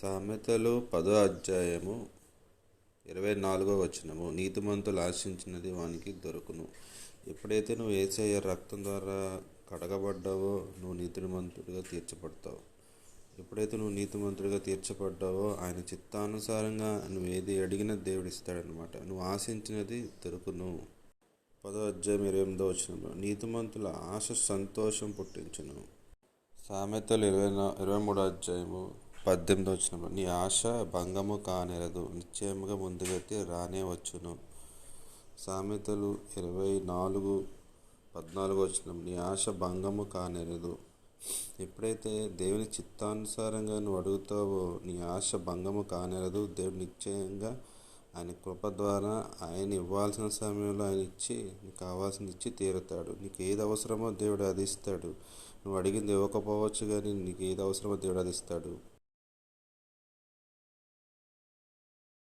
సామెతలు పదో అధ్యాయము ఇరవై నాలుగో వచనము. నీతిమంతులు ఆశించినది వానికి దొరుకును. ఎప్పుడైతే నువ్వు ఏసయ్య రక్తం ద్వారా కడగబడ్డావో నువ్వు నీతిమంతుడిగా తీర్చబడతావు. ఎప్పుడైతే నువ్వు నీతిమంతుడిగా తీర్చబడ్డావో ఆయన చిత్తానుసారంగా నువ్వు ఏది అడిగినా దేవుడు ఇస్తాడనమాట నువ్వు ఆశించినది దొరుకును. పదో అధ్యాయం ఇరవై ఎనిమిదో వచ్చిన నీతిమంతుల ఆశ సంతోషం పుట్టించును. సామెతలు ఇరవై ఇరవై మూడో అధ్యాయము పద్దెనిమిది వచ్చిన నీ ఆశ భంగము కానేరదు. నిశ్చయముగా ముందుగైతే రానే వచ్చును. సామెతలు ఇరవై నాలుగు పద్నాలుగు వచ్చిన నీ ఆశ భంగము కానేరదు. ఎప్పుడైతే దేవుని చిత్తానుసారంగా నువ్వు అడుగుతావో నీ ఆశ భంగము కానేరదు. దేవుడు నిశ్చయంగా ఆయన కృప ద్వారా ఆయన ఇవ్వాల్సిన సమయంలో ఆయన ఇచ్చి నీకు కావాల్సింది ఇచ్చి తీరుతాడు. నీకు ఏది అవసరమో దేవుడు అది ఇస్తాడు. నువ్వు అడిగింది ఇవ్వకపోవచ్చు కానీ నీకు ఏది అవసరమో దేవుడు అది ఇస్తాడు.